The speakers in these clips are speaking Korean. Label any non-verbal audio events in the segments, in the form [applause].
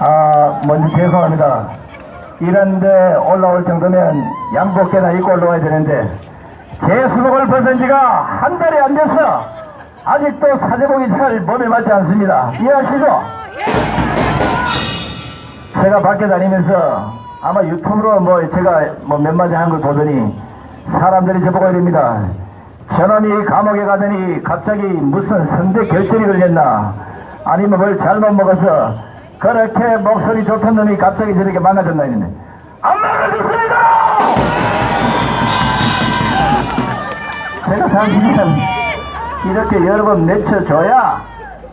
아, 먼저 죄송합니다. 이런데 올라올 정도면 양복개나 입고 올라와야 되는데, 제 수복을 벗은 지가 한 달이 안 돼서, 아직도 사제복이 잘 몸에 맞지 않습니다. 이해하시죠? 제가 밖에 다니면서, 아마 유튜브로 뭐 제가 뭐 몇 마디 한 걸 보더니, 사람들이 저보고 이럽니다. 저놈이 감옥에 가더니 갑자기 무슨 성대 결절이 걸렸나 아니면 뭘 잘못 먹어서 그렇게 목소리 좋던 놈이 갑자기 저렇게 망가졌나 했는데 안 망가졌습니다! 제가 사실은 이렇게 여러 번 내쳐줘야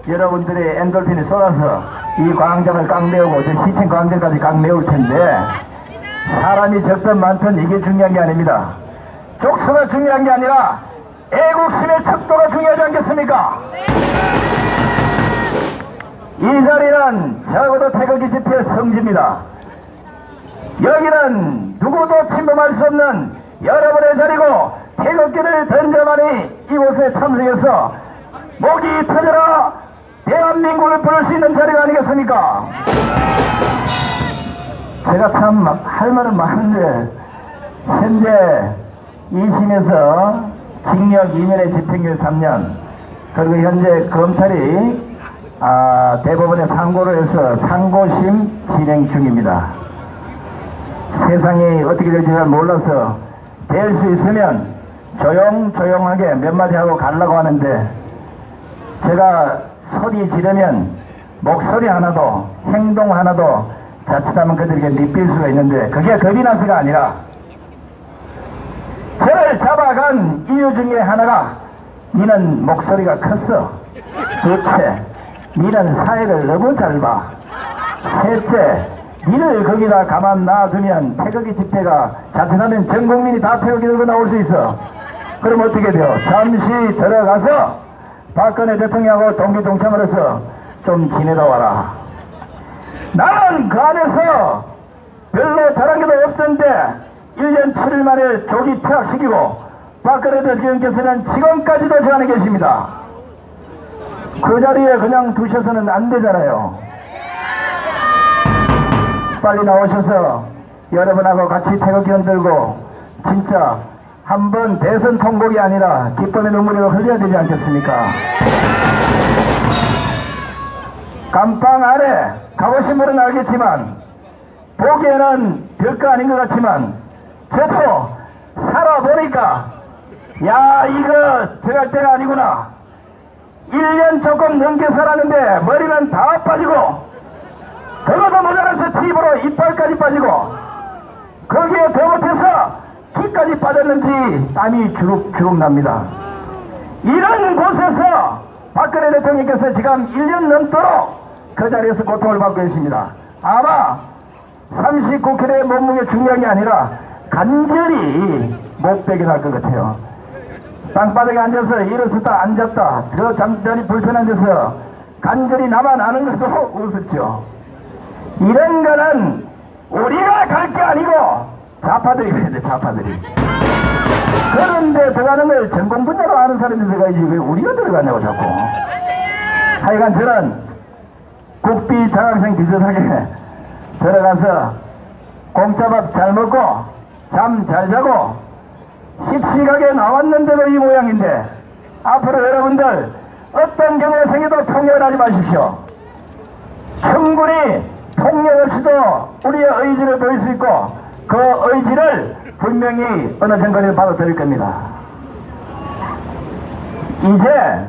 여러분들의 엔돌핀이 쏟아서 이 광장을 깡 메우고 저 시청 광장까지 깡 메울 텐데 사람이 적든 많든 이게 중요한 게 아닙니다. 족수가 중요한 게 아니라 애국심의 척도가 중요하지 않겠습니까? 이 자리는 적어도 태극기 집회 성지입니다. 여기는 누구도 침범할 수 없는 여러분의 자리고 태극기를 던져만이 이곳에 참석해서 목이 터져라 대한민국을 부를 수 있는 자리가 아니겠습니까? 제가 참 할 말은 많은데 현재 2심에서 징역 2년에 집행유예 3년 그리고 현재 검찰이 아, 대법원에 상고를 해서 상고심 진행 중입니다. 세상이 어떻게 될지 잘 몰라서 될 수 있으면 조용조용하게 몇 마디 하고 가려고 하는데 제가 소리 지르면 목소리 하나도 행동 하나도 자칫하면 그들에게 밑빌 수가 있는데 그게 겁이 나서가 아니라 저를 잡아간 이유 중에 하나가 니는 목소리가 컸어 둘째 니는 사회를 너무 잘 봐. 셋째, 니를 거기다 가만 놔두면 태극기 집회가 자칫하면 전 국민이 다 태극기 들고 나올 수 있어. 그럼 어떻게 돼요? 잠시 들어가서 박근혜 대통령하고 동기동창을 해서 좀 지내다 와라. 나는 그 안에서 별로 잘한 게 없던데 1년 7일 만에 조기 퇴학시키고 박근혜 대통령께서는 지금까지도 저 안에 계십니다. 그 자리에 그냥 두셔서는 안 되잖아요. 빨리 나오셔서 여러분하고 같이 태극기 흔들고 진짜 한 번 대선 통곡이 아니라 기쁨의 눈물을 흘려야 되지 않겠습니까? 감방 아래 가보신 분은 알겠지만 보기에는 별거 아닌 것 같지만 저도 살아보니까 야 이거 들어갈 때가 아니구나 1년 조금 넘게 살았는데 머리는 다 빠지고 그것도 모자라서 팁으로 이빨까지 빠지고 거기에 더 못해서 키까지 빠졌는지 땀이 주룩주룩 납니다. 이런 곳에서 박근혜 대통령께서 지금 1년 넘도록 그 자리에서 고통을 받고 계십니다. 아마 39kg의 몸무게 중요한 게 아니라 간절히 목베개 날것 같아요. 땅바닥에 앉아서 일어섰다 앉았다. 저 잠자리 불편한 데서 간절히 나만 아는 것도 우습죠. 이런 거는 우리가 갈 게 아니고 좌파들이 그래야 돼 좌파들이. 그런데 들어가는 걸 전공 분야로 아는 사람이 들어가야지 왜 우리가 들어가냐고 자꾸. 하여간 저는 국비 장학생 비슷하게 들어가서 공짜밥 잘 먹고 잠 잘 자고 씩씩하게 나왔는데도 이 모양인데 앞으로 여러분들 어떤 경우가 생겨도 통역을 하지 마십시오. 충분히 폭력 없이도 우리의 의지를 보일 수 있고 그 의지를 분명히 어느 정권에서 받아들일 겁니다. 이제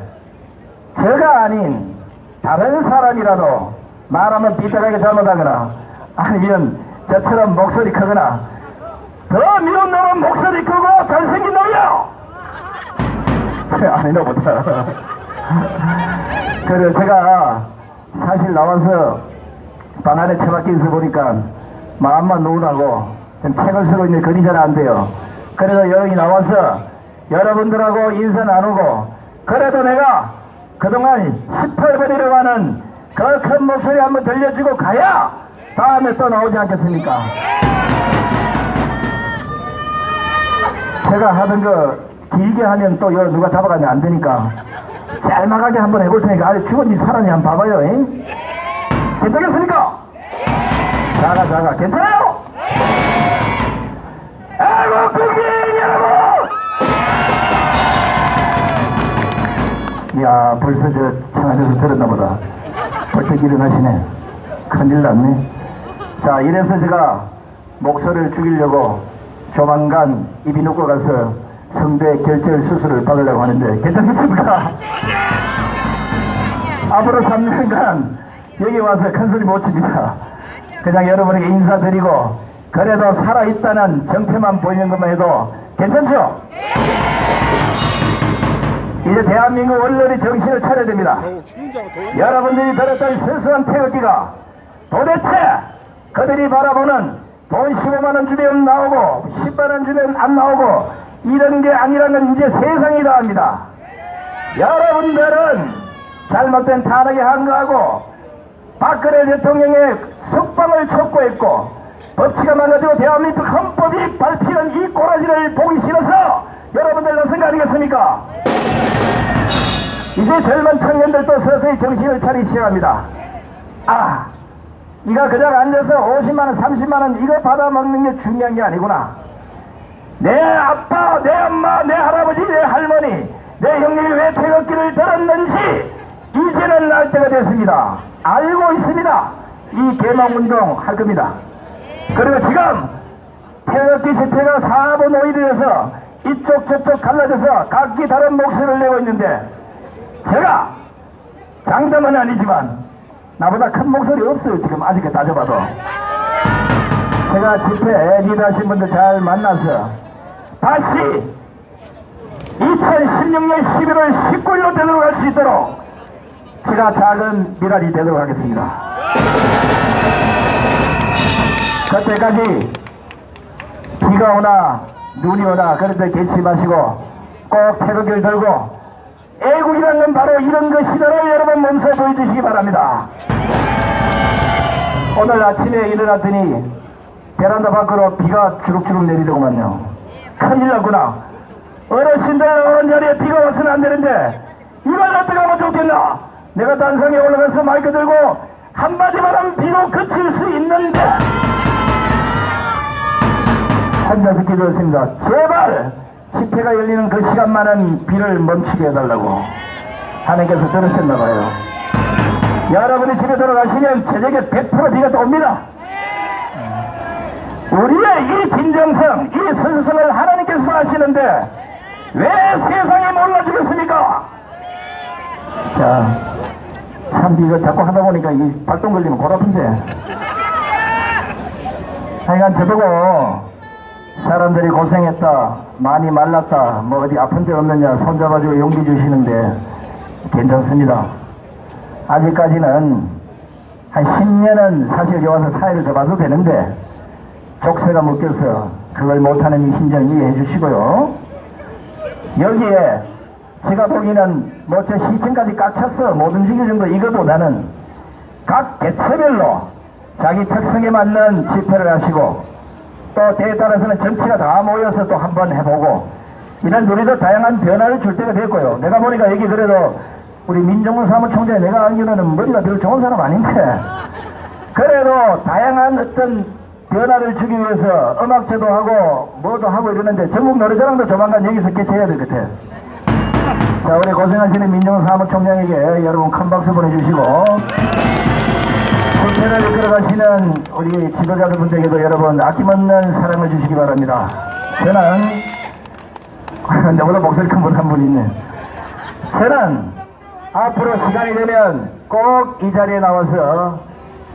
제가 아닌 다른 사람이라도 말하면 삐딱하게 잘못하거나 아니면 저처럼 목소리 크거나 더 미운 놈은 목소리 크고 잘생긴 놈이요! 아니나 보다. 그래, 제가 사실 나와서 방 안에 처박혀 있어 보니까 마음만 좀 책을 쓰고 있는 잘안 돼요. 그래서 여기 나와서 여러분들하고 인사 나누고 그래도 내가 그동안 시펄거리려고 하는 그 큰 목소리 한번 들려주고 가야 다음에 또 나오지 않겠습니까? 제가 하던 거 길게 하면 또 여러 누가 잡아가면 안 되니까 짤막하게 한번 해볼 테니까 아래 죽었니 살았니 한번 봐봐요. 잉? 괜찮겠습니까? 자가 자가 괜찮아요? 아이고 국민 여러분! 야 벌써 저 청와대에서 들었나 보다 벌떡 일어나시네 큰일 났네 자 이래서 제가 목소리를 죽이려고 조만간 이비인후과 가서 성대 결절 수술을 받으려고 하는데 괜찮습니까? 앞으로 3년간 여기 와서 큰 소리 못 칩니다. 그냥 여러분에게 인사드리고 그래도 살아있다는 정체만 보이는 것만 해도 괜찮죠? 이제 대한민국 언론이 정신을 차려야 됩니다. 여러분들이 들었던 순수한 태극기가 도대체 그들이 바라보는 돈 15만원 주면 나오고 10만원 주면 안 나오고 이런 게 아니라는 건 이제 세상이 다 압니다. 여러분들은 잘못된 탄핵에 항거하고 박근혜 대통령의 석방을 촉구했고 법치가 망가지고 대한민국 헌법이 밟히는 이 꼬라지를 보기 싫어서 여러분들 나선 거 아니겠습니까? 이제 젊은 청년들도 서서히 정신을 차리기 시작합니다. 아, 이가 그냥 앉아서 50만원, 30만원 이거 받아먹는 게 중요한 게 아니구나. 내 아빠, 내 엄마, 내 할아버지, 내 할머니, 내 형님이 왜 태극기를 들었는지 이제는 알 때가 됐습니다. 알고 있습니다. 이 개망운동 할 겁니다. 그리고 지금 태극기 집회가 4분 5일이라서 이쪽 저쪽 갈라져서 각기 다른 목소리를 내고 있는데 제가 장담은 아니지만 나보다 큰 목소리 없어요 지금 아직까지 따져봐도 제가 집회 리드하신 분들 잘 만나서 다시 2016년 11월 19일로 되도록 할수 있도록 제가 작은 미랄이 되도록 하겠습니다. 그때까지 비가 오나 눈이 오나 그런 데 개치 마시고 꼭 태극기를 들고 애국이라는 건 바로 이런 것이다라고 여러분 몸소 보여주시기 바랍니다. 오늘 아침에 일어났더니 베란다 밖으로 비가 주룩주룩 내리더구만요. 큰일 났구나. 어르신들 오는 자리에 비가 와서는 안 되는데 이걸 어떻게 하면 좋겠나? 내가 단상에 올라가서 마이크 들고 한마디만 하면 비로 그칠 수 있는데 혼자서 기도했습니다. 제발 집회가 열리는 그 시간만은 비를 멈추게 해달라고 하나님께서 들으셨나 봐요. 여러분이 집에 돌아가시면 저녁에 100% 비가 또 옵니다. 우리의 이 진정성, 이 순수성을 하나님께서 아시는데 왜 세상이 몰라주겠습니까? 자, 참 이거 자꾸 하다 보니까 이 발동 걸리면 골 아픈데. 하여간 저보고 사람들이 고생했다, 많이 말랐다, 뭐 어디 아픈 데 없느냐 손잡아주고 용기 주시는데 괜찮습니다. 아직까지는 한 10년은 사실 여기 와서 사회를 더 봐도 되는데 족쇄가 묶여서 그걸 못하는 이 심정 이해해 주시고요. 여기에 제가 보기에는 뭐저 시층까지 꽉 찼어 못 움직일 정도 이거보다는 각 개체별로 자기 특성에 맞는 집회를 하시고 또 때에 따라서는 전체가 다 모여서 또 한번 해보고 이런 우리도 다양한 변화를 줄 때가 됐고요. 내가 보니까 여기 그래도 우리 민정문 사무총장 내가 알기로는 머리가 별로 좋은 사람 아닌데 그래도 다양한 어떤 변화를 주기 위해서 음악제도 하고 뭐도 하고 이러는데 전국 노래자랑도 조만간 여기서 개최해야 될 것 같아요. 자, 우리 고생하시는 민정은 사무총장에게 여러분 큰 박수 보내주시고, 국회를 이끌어가시는 우리 지도자분들에게도 여러분 아낌없는 사랑을 주시기 바랍니다. 저는, 나보다 [laughs] 목소리 큰 분 한 분 있네. 저는 앞으로 시간이 되면 꼭 이 자리에 나와서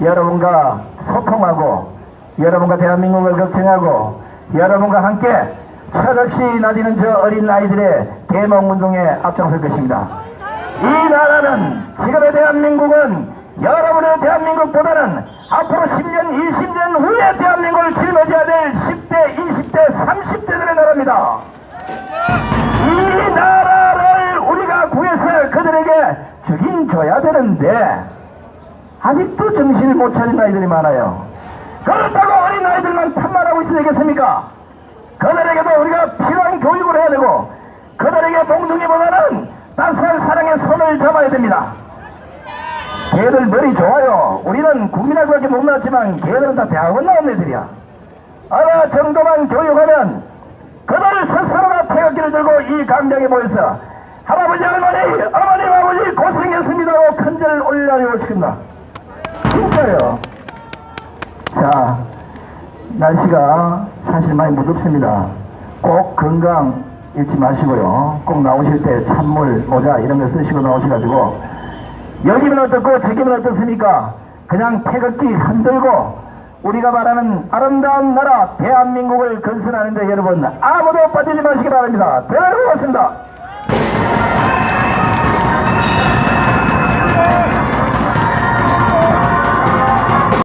여러분과 소통하고, 여러분과 대한민국을 걱정하고, 여러분과 함께 철없이 나디는 저 어린 아이들의 개몽운동에 앞장설 것입니다. 이 나라는 지금의 대한민국은 여러분의 대한민국보다는 앞으로 10년, 20년 후에 대한민국을 짊어져야 될 10대, 20대, 30대들의 나라입니다. 이 나라를 우리가 구해서 그들에게 주긴 줘야 되는데 아직도 정신을 못 차린 아이들이 많아요. 그렇다고 어린 아이들만 탓만하고 있어야 되겠습니까? 그들에게도 우리가 필요한 교육을 해야 되고 그들에게 몽둥이보다는 따스한 사랑의 손을 잡아야 됩니다. 걔들 머리 좋아요. 우리는 국민학교밖에 못 나왔지만 걔들은 다 대학원 나온 애들이야. 어느 정도만 교육하면 그들 스스로가 태극기를 들고 이 광장에 모여서 할아버지 할머니 어머니 아버지 고생했습니다 하고 큰절 올리라고 시킨다. 진짜요. 자, 날씨가 사실 많이 무덥습니다. 꼭 건강 잃지 마시고요. 꼭 나오실 때 찬물, 모자 이런 거 쓰시고 나오셔가지고 여기면 어떻고 저기면 어떻습니까? 그냥 태극기 흔들고 우리가 말하는 아름다운 나라 대한민국을 건설하는데 여러분 아무도 빠지지 마시기 바랍니다. 대단히 고맙습니다.